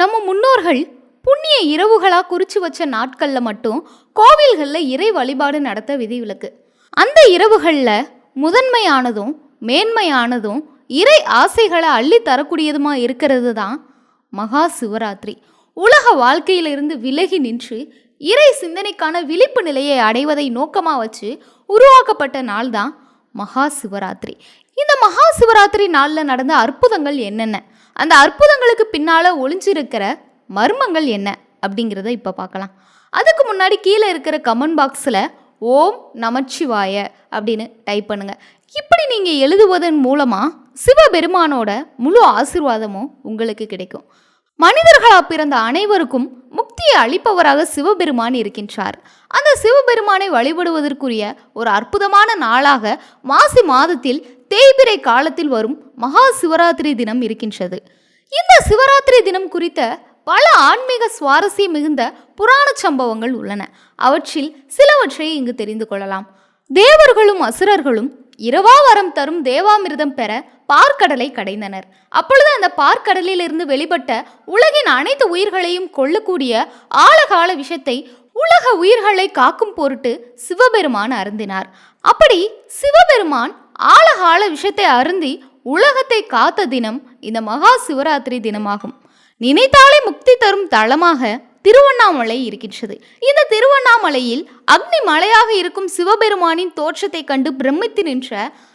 நம்ம முன்னோர்கள் புண்ணிய இரவுகளாக குறித்து வச்ச நாட்களில் மட்டும் கோவில்களில் இறை வழிபாடு நடத்த விதிவிலக்கு அந்த இரவுகளில் முதன்மையானதும் மேன்மையானதும் இறை ஆசைகளை அள்ளி தரக்கூடியதுமா இருக்கிறது தான் மகா சிவராத்திரி. உலக வாழ்க்கையிலிருந்து விலகி நின்று இறை சிந்தனைக்கான விழிப்பு நிலையை அடைவதை நோக்கமாக வச்சு உருவாக்கப்பட்ட நாள் தான் மகா சிவராத்திரி. இந்த மகா சிவராத்திரி நாளில் நடந்த அற்புதங்கள் என்னென்ன? அந்த அற்புதங்களுக்கு பின்னால் ஒளிஞ்சிருக்கிற மர்மங்கள் என்ன? அப்படிங்கிறத இப்போ பார்க்கலாம். அதுக்கு முன்னாடி கீழே இருக்கிற கமெண்ட் பாக்ஸில் ஓம் நமச்சிவாய அப்படின்னு டைப் பண்ணுங்கள் இப்படி நீங்கள் எழுதுவதன் மூலமாக சிவபெருமானோட முழு ஆசீர்வாதமும் உங்களுக்கு கிடைக்கும். மனிதர்களா பிறந்த அனைவருக்கும் முக்தியை அளிப்பவராக சிவபெருமான் இருக்கின்றார். அந்த சிவபெருமானை வழிபடுவதற்குரிய ஒரு அற்புதமான நாளாக மாசி மாதத்தில் தேய்பிறை காலத்தில் வரும் மகா சிவராத்திரி தினம் இருக்கின்றது. இந்த சிவராத்திரி தினம் குறித்த பல ஆன்மீக சுவாரஸ்யம் மிகுந்த புராண சம்பவங்கள் உள்ளன. அவற்றில் சிலவற்றை இங்கு தெரிந்து கொள்ளலாம். தேவர்களும் அசுரர்களும் இரவாவரம் தரும் தேவாமிர்தம் பெற பார்க்கடலை கடைந்தனர். அப்பொழுது அந்த பார்க்கடலிலிருந்து வெளிப்பட்ட உலகின் அனைத்து உயிர்களையும் கொள்ளக்கூடிய ஆழகால விஷத்தை உலக உயிர்களை காக்கும் பொருட்டு சிவபெருமான் அருந்தினார். அப்படி சிவபெருமான் ஆழகால விஷத்தை அருந்தி உலகத்தை காத்த தினம் இந்த மகா சிவராத்திரி தினமாகும். நினைத்தாலே முக்தி தரும் தளமாக திருவண்ணாமலை இருக்கின்றது. இந்த திருவண்ணாமலையில் அக்னி மலையாக இருக்கும் சிவபெருமானின் தோற்றத்தை கண்டு பிரமித்து நின்ற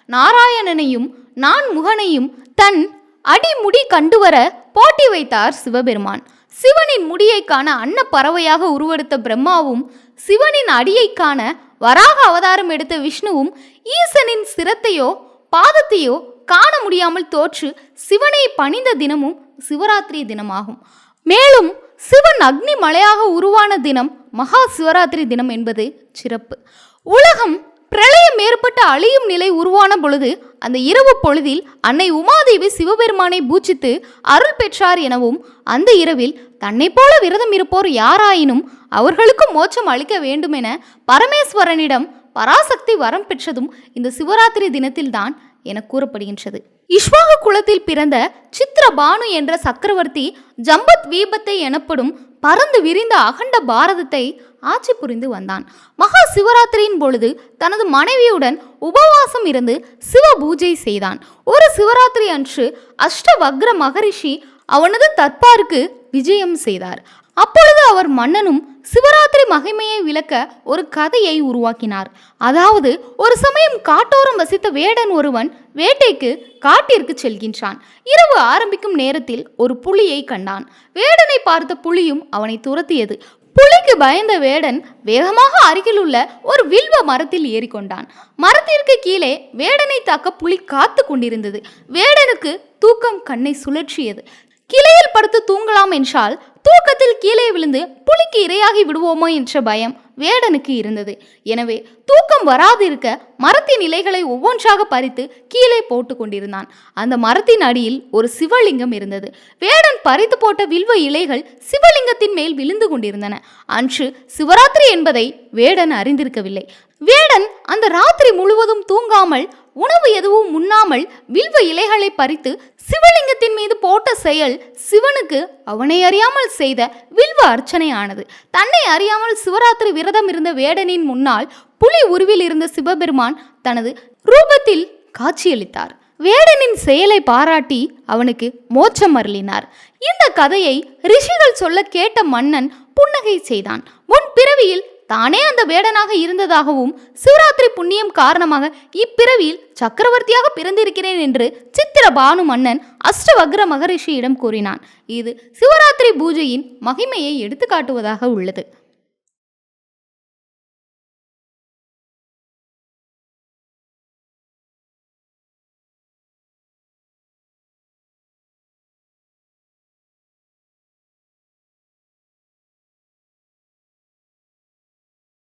நாராயணனையும் நான் முகனையும் தன் அடிமுடி கண்டுவர போட்டி வைத்தார் சிவபெருமான். சிவனின் முடியை காண அன்ன பறவையாக உருவெடுத்த பிரம்மாவும் சிவனின் அடியை காண வராக அவதாரம் எடுத்த விஷ்ணுவும் ஈசனின் சிரத்தையோ பாதத்தையோ காண முடியாமல் தோற்று சிவனை பணிந்த தினமும் சிவராத்திரி தினமாகும். மேலும் சிவன் அக்னி மலையாக உருவான தினம் மகா சிவராத்திரி தினம் என்பது சிறப்பு. உலகம் பிரளயம் ஏற்பட்ட அழியும் நிலை உருவான பொழுது அந்த இரவு பொழுதில் அன்னை உமாதேவி சிவபெருமானை பூஜித்து அருள் பெற்றார் எனவும் அந்த இரவில் தன்னை போல விரதம் இருப்போர் யாராயினும் அவர்களுக்கும் மோட்சம் அளிக்க வேண்டுமென பரமேஸ்வரனிடம் பராசக்தி வரம் பெற்றதும் இந்த சிவராத்திரி தினத்தில்தான் என கூறப்படுகின்றது. இஷ்வாக குலத்தில் பிறந்த சித்ரபானு என்ற சக்கரவர்த்தி ஜம்பத் வீபத்தை எனப்படும் பறந்து விரிந்த அகண்ட பாரதத்தை ஆட்சி புரிந்து வந்தான். மகா சிவராத்திரியின் பொழுது தனது மனைவியுடன் உபவாசம் இருந்து சிவ பூஜை செய்தான். ஒரு சிவராத்திரி அன்று அஷ்டவக்ர மகரிஷி அவனது தற்பாருக்கு விஜயம் செய்தார். அப்பொழுது அவர் மன்னனும் சிவராத்திரி மகிமையை விளக்க ஒரு கதையை உருவாக்கினார். அதாவது ஒரு சமயம் காட்டோரம் வசித்த வேடன் ஒருவன் வேட்டைக்கு காட்டிற்கு செல்கின்றான். இரவு ஆரம்பிக்கும் நேரத்தில் ஒரு புலியை கண்டான். வேடனை பார்த்த புலியும் அவனை துரத்தியது. புலிக்கு பயந்த வேடன் வேகமாக அருகிலுள்ள ஒரு வில்வ மரத்தில் ஏறிக்கொண்டான். மரத்திற்கு கீழே வேடனை தாக்க புலி காத்து கொண்டிருந்தது. வேடனுக்கு தூக்கம் கண்ணை சுழற்றியது. கிளையில் படுத்து தூங்கலாம் என்றால் தூக்கத்தில் கீழே விழுந்து புலிக்கு இரையாகி விடுவோமோ என்ற பயம் வேடனுக்கு இருந்தது. எனவே தூக்கம் வராதிருக்க மரத்தின் இலைகளை ஒவ்வொன்றாக பறித்து கீழே போட்டு கொண்டிருந்தான். அந்த மரத்தின் அடியில் ஒரு சிவலிங்கம் இருந்தது. வேடன் பறித்து போட்ட வில்வ இலைகள் சிவலிங்கத்தின் மேல் விழுந்து கொண்டிருந்தன. அன்று சிவராத்திரி என்பதை வேடன் அறிந்திருக்கவில்லை. வேடன் அந்த ராத்திரி முழுவதும் தூங்காமல் உணவு எதுவும் உண்ணாமல் வில்வ இலைகளை பறித்து சிவலிங்கத்தின் மீது போட்ட செயல் சிவனுக்கு அவனை அறியாமல் செய்த வில்வ அர்ச்சனையானது. தன்னை அறியாமல் சிவராத்திரி விரதம் இருந்த வேடனின் முன்னால் புலி உருவில் இருந்த சிவபெருமான் தனது ரூபத்தில் காட்சியளித்தார். வேடனின் செயலை பாராட்டி அவனுக்கு மோட்சம் அருளினார். இந்த கதையை ரிஷிகள் சொல்ல கேட்ட மன்னன் புன்னகை செய்தான். முன் பிறவியில் தானே அந்த வேடனாக இருந்ததாகவும் சிவராத்திரி புண்ணியம் காரணமாக இப்பிறவியில் சக்கரவர்த்தியாக பிறந்திருக்கிறேன் என்று சித்திரபானு மன்னன் அஷ்டவக்ர மகரிஷியிடம் கூறினான். இது சிவராத்திரி பூஜையின் மகிமையை எடுத்துக்காட்டுவதாக உள்ளது.